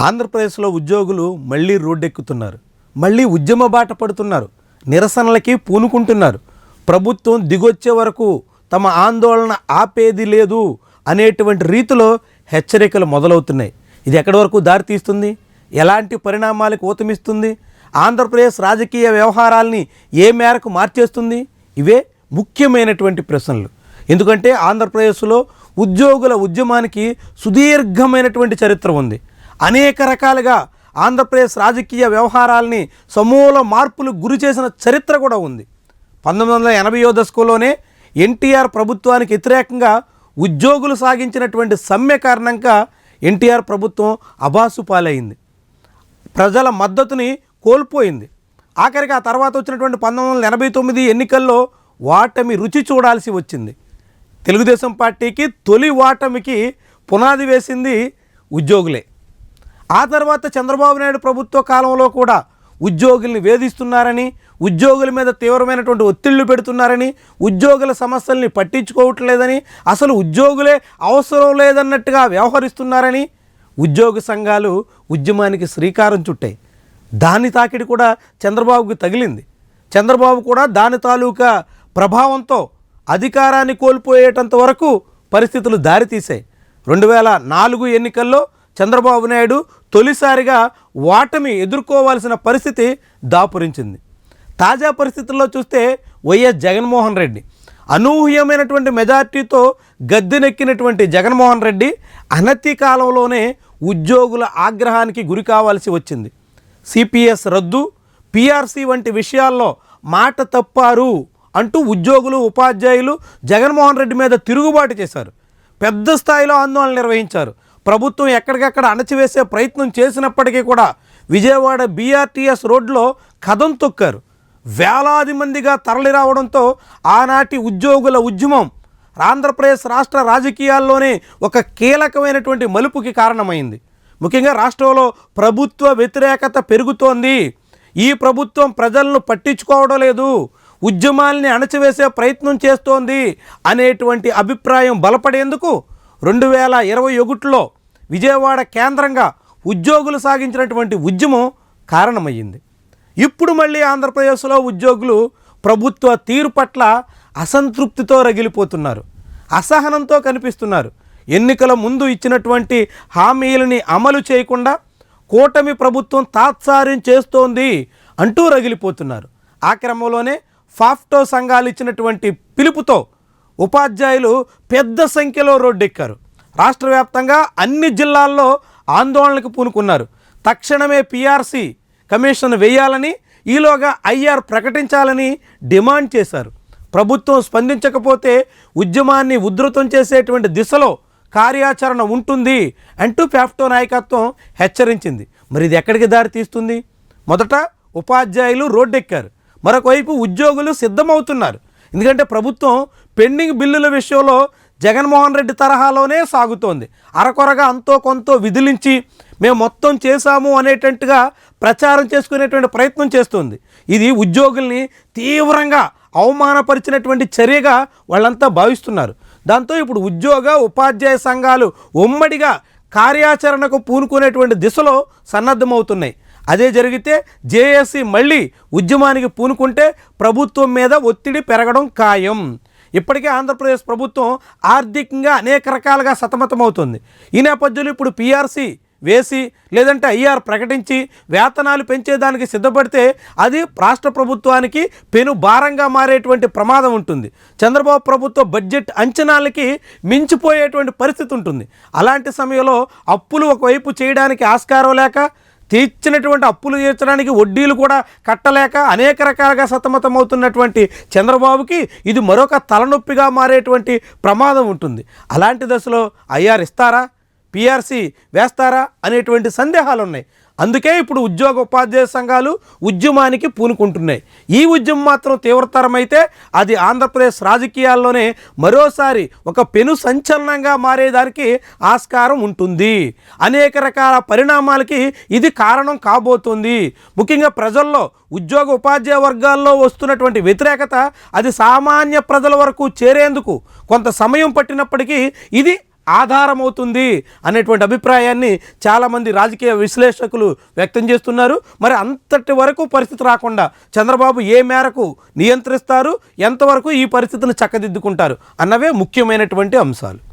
ఆంధ్రప్రదేశ్లో ఉద్యోగులు మళ్ళీ రోడ్డెక్కుతున్నారు. మళ్ళీ ఉద్యమ బాట పడుతున్నారు. నిరసనలకి పూనుకుంటున్నారు. ప్రభుత్వం దిగొచ్చే వరకు తమ ఆందోళన ఆపేది లేదు అనేటువంటి రీతిలో హెచ్చరికలు మొదలవుతున్నాయి. ఇది ఎక్కడి వరకు దారితీస్తుంది ఎలాంటి పరిణామాలకు ఊతమిస్తుంది? ఆంధ్రప్రదేశ్ రాజకీయ వ్యవహారాల్ని ఏ మేరకు మార్చేస్తుంది? ఇవే ముఖ్యమైనటువంటి ప్రశ్నలు. ఎందుకంటే ఆంధ్రప్రదేశ్లో ఉద్యోగుల ఉద్యమానికి సుదీర్ఘమైనటువంటి చరిత్ర ఉంది. అనేక రకాలుగా ఆంధ్రప్రదేశ్ రాజకీయ వ్యవహారాల్ని సమూల మార్పులు గురి చేసిన చరిత్ర కూడా ఉంది. పంతొమ్మిది వందల ఎనభైయో దశకంలోనే ఎన్టీఆర్ ప్రభుత్వానికి వ్యతిరేకంగా ఉద్యోగులు సాగించినటువంటి సమ్మె కారణంగా ఎన్టీఆర్ ప్రభుత్వం అబాసు పాలైంది. ప్రజల మద్దతుని కోల్పోయింది. ఆఖరికి ఆ తర్వాత వచ్చినటువంటి పంతొమ్మిది వందల ఎనభై తొమ్మిది ఎన్నికల్లో వాటమి రుచి చూడాల్సి వచ్చింది. తెలుగుదేశం పార్టీకి తొలి వాటమికి పునాది వేసింది ఉద్యోగులే. ఆ తర్వాత చంద్రబాబు నాయుడు ప్రభుత్వ కాలంలో కూడా ఉద్యోగుల్ని వేధిస్తున్నారని ఉద్యోగుల మీద తీవ్రమైనటువంటి ఒత్తిళ్ళు పెడుతున్నారని ఉద్యోగుల సమస్యల్ని పట్టించుకోవట్లేదని అసలు ఉద్యోగులే అవసరం లేదన్నట్టుగా వ్యవహరిస్తున్నారని ఉద్యోగ సంఘాలు ఉద్యమానికి శ్రీకారం చుట్టాయి. దాని తాకిడి కూడా చంద్రబాబుకి తగిలింది. చంద్రబాబు కూడా దాని తాలూకా ప్రభావంతో అధికారాన్ని కోల్పోయేటంత వరకు పరిస్థితులు దారితీశాయి. రెండు వేల నాలుగు ఎన్నికల్లో చంద్రబాబు నాయుడు తొలిసారిగా ఓటమి ఎదుర్కోవాల్సిన పరిస్థితి దాపురించింది. తాజా పరిస్థితుల్లో చూస్తే వైఎస్ జగన్మోహన్ రెడ్డి అనూహ్యమైనటువంటి మెజార్టీతో గద్దెనెక్కినటువంటి జగన్మోహన్ రెడ్డి అనతి కాలంలోనే ఉద్యోగుల ఆగ్రహానికి గురి కావాల్సి వచ్చింది. సిపిఎస్ రద్దు పిఆర్సీ వంటి విషయాల్లో మాట తప్పారు అంటూ ఉద్యోగులు ఉపాధ్యాయులు జగన్మోహన్ రెడ్డి మీద తిరుగుబాటు చేశారు. పెద్ద స్థాయిలో ఆందోళన నిర్వహించారు. ప్రభుత్వం ఎక్కడికక్కడ అణచివేసే ప్రయత్నం చేసినప్పటికీ కూడా విజయవాడ బీఆర్టీఎస్ రోడ్లో కథం తొక్కారు. వేలాది మందిగా తరలి రావడంతో ఆనాటి ఉద్యోగుల ఉద్యమం ఆంధ్రప్రదేశ్ రాష్ట్ర రాజకీయాల్లోనే ఒక కీలకమైనటువంటి మలుపుకి కారణమైంది. ముఖ్యంగా రాష్ట్రంలో ప్రభుత్వ వ్యతిరేకత పెరుగుతోంది. ఈ ప్రభుత్వం ప్రజలను పట్టించుకోవడం లేదు. ఉద్యమాల్ని అణచివేసే ప్రయత్నం చేస్తోంది అనేటువంటి అభిప్రాయం బలపడేందుకు రెండు వేల ఇరవై ఒకటిలో విజయవాడ కేంద్రంగా ఉద్యోగులు సాగించినటువంటి ఉద్యమం కారణమయ్యింది. ఇప్పుడు మళ్ళీ ఆంధ్రప్రదేశ్లో ఉద్యోగులు ప్రభుత్వ తీరు పట్ల అసంతృప్తితో రగిలిపోతున్నారు. అసహనంతో కనిపిస్తున్నారు. ఎన్నికల ముందు ఇచ్చినటువంటి హామీలని అమలు చేయకుండా కూటమి ప్రభుత్వం తాత్సార్యం చేస్తోంది అంటూ రగిలిపోతున్నారు. ఆ క్రమంలోనే ఫాఫ్టో సంఘాలు ఇచ్చినటువంటి పిలుపుతో ఉపాధ్యాయులు పెద్ద సంఖ్యలో రోడ్డెక్కారు. రాష్ట్ర వ్యాప్తంగా అన్ని జిల్లాల్లో ఆందోళనకు పూనుకున్నారు. తక్షణమే పిఆర్సీ కమిషన్ వేయాలని ఈలోగా ఐఆర్ ప్రకటించాలని డిమాండ్ చేశారు. ప్రభుత్వం స్పందించకపోతే ఉద్యమాన్ని ఉధృతం చేసేటువంటి దిశలో కార్యాచరణ ఉంటుంది అంటూ ఫ్యాఫ్టో నాయకత్వం హెచ్చరించింది. మరి ఇది ఎక్కడికి దారి తీస్తుంది? మొదట ఉపాధ్యాయులు రోడ్డెక్కారు. మరొకవైపు ఉద్యోగులు సిద్ధమవుతున్నారు. ఎందుకంటే ప్రభుత్వం పెండింగ్ బిల్లుల విషయంలో జగన్మోహన్ రెడ్డి తరహాలోనే సాగుతోంది. అరకొరగా అంతో కొంత విధిలించి మేము మొత్తం చేశాము అనేటట్టుగా ప్రచారం చేసుకునేటువంటి ప్రయత్నం చేస్తుంది. ఇది ఉద్యోగుల్ని తీవ్రంగా అవమానపరిచినటువంటి చర్యగా వాళ్ళంతా భావిస్తున్నారు. దాంతో ఇప్పుడు ఉద్యోగ ఉపాధ్యాయ సంఘాలు ఉమ్మడిగా కార్యాచరణకు పూనుకునేటువంటి దిశలో సన్నద్ధమవుతున్నాయి. అదే జరిగితే జేఏసీ మళ్ళీ ఉద్యమానికి పూనుకుంటే ప్రభుత్వం మీద ఒత్తిడి పెరగడం ఖాయం. ఇప్పటికే ఆంధ్రప్రదేశ్ ప్రభుత్వం ఆర్థికంగా అనేక రకాలుగా సతమతమవుతుంది. ఈ నేపథ్యంలో ఇప్పుడు పీఆర్సీ వేసి లేదంటే ఐఆర్ ప్రకటించి వేతనాలు పెంచేదానికి సిద్ధపడితే అది రాష్ట్ర ప్రభుత్వానికి పెను భారంగా మారేటువంటి ప్రమాదం ఉంటుంది. చంద్రబాబు ప్రభుత్వ బడ్జెట్ అంచనాలకి మించిపోయేటువంటి పరిస్థితి ఉంటుంది. అలాంటి సమయంలో అప్పులు ఒకవైపు చేయడానికి ఆస్కారం లేక తీర్చినటువంటి అప్పులు తీర్చడానికి వడ్డీలు కూడా కట్టలేక అనేక రకాలుగా సతమతమవుతున్నటువంటి చంద్రబాబుకి ఇది మరొక తలనొప్పిగా మారేటువంటి ప్రమాదం ఉంటుంది. అలాంటి దశలో ఐఆర్ ఇస్తారా? పిఆర్సీ వేస్తారా అనేటువంటి సందేహాలు ఉన్నాయి అందుకే ఇప్పుడు ఉద్యోగ ఉపాధ్యాయ సంఘాలు ఉద్యమానికి పూనుకుంటున్నాయి. ఈ ఉద్యమం మాత్రం తీవ్రతరమైతే అది ఆంధ్రప్రదేశ్ రాజకీయాల్లోనే మరోసారి ఒక పెను సంచలనంగా మారేదానికి ఆస్కారం ఉంటుంది. అనేక రకాల పరిణామాలకి ఇది కారణం కాబోతుంది. ముఖ్యంగా ప్రజల్లో ఉద్యోగ ఉపాధ్యాయ వర్గాల్లో వస్తున్నటువంటి వ్యతిరేకత అది సామాన్య ప్రజల వరకు చేరేందుకు కొంత సమయం పట్టినప్పటికీ ఇది ఆధారమవుతుంది అనేటువంటి అభిప్రాయాన్ని చాలామంది రాజకీయ విశ్లేషకులు వ్యక్తం చేస్తున్నారు. మరి అంతటి వరకు పరిస్థితి రాకుండా చంద్రబాబు ఏ మేరకు నియంత్రిస్తారు ఎంతవరకు ఈ పరిస్థితిని చక్కదిద్దుకుంటారు అన్నవే ముఖ్యమైనటువంటి అంశాలు.